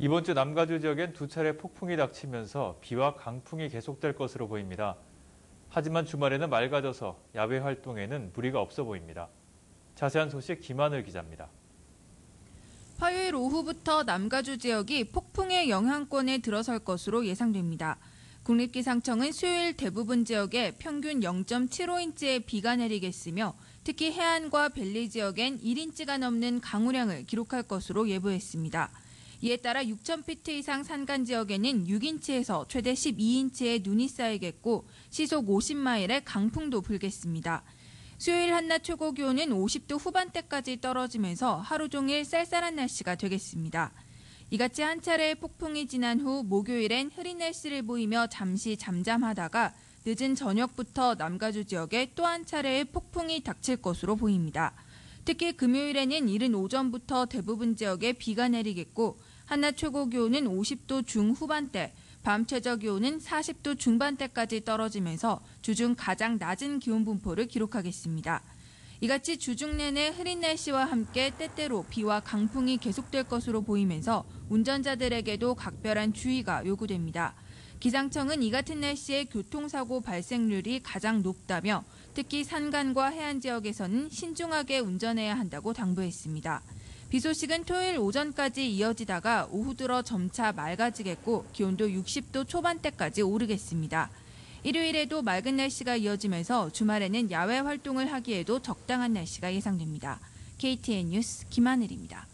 이번 주 남가주 지역엔 두 차례 폭풍이 닥치면서 비와 강풍이 계속될 것으로 보입니다. 하지만 주말에는 맑아져서 야외 활동에는 무리가 없어 보입니다. 자세한 소식 김하늘 기자입니다. 화요일 오후부터 남가주 지역이 폭풍의 영향권에 들어설 것으로 예상됩니다. 국립기상청은 수요일 대부분 지역에 평균 0.75인치의 비가 내리겠으며 특히 해안과 벨리 지역엔 1인치가 넘는 강우량을 기록할 것으로 예보했습니다. 이에 따라 6,000피트 이상 산간 지역에는 6인치에서 최대 12인치의 눈이 쌓이겠고 시속 50마일의 강풍도 불겠습니다. 수요일 한낮 최고 기온은 50도 후반대까지 떨어지면서 하루 종일 쌀쌀한 날씨가 되겠습니다. 이같이 한 차례의 폭풍이 지난 후 목요일엔 흐린 날씨를 보이며 잠시 잠잠하다가 늦은 저녁부터 남가주 지역에 또 한 차례의 폭풍이 닥칠 것으로 보입니다. 특히 금요일에는 이른 오전부터 대부분 지역에 비가 내리겠고 한낮 최고 기온은 50도 중후반대, 밤 최저 기온은 40도 중반대까지 떨어지면서 주중 가장 낮은 기온 분포를 기록하겠습니다. 이같이 주중 내내 흐린 날씨와 함께 때때로 비와 강풍이 계속될 것으로 보이면서 운전자들에게도 각별한 주의가 요구됩니다. 기상청은 이 같은 날씨에 교통사고 발생률이 가장 높다며 특히 산간과 해안 지역에서는 신중하게 운전해야 한다고 당부했습니다. 비 소식은 토요일 오전까지 이어지다가 오후 들어 점차 맑아지겠고 기온도 60도 초반대까지 오르겠습니다. 일요일에도 맑은 날씨가 이어지면서 주말에는 야외 활동을 하기에도 적당한 날씨가 예상됩니다. KTN 뉴스 김하늘입니다.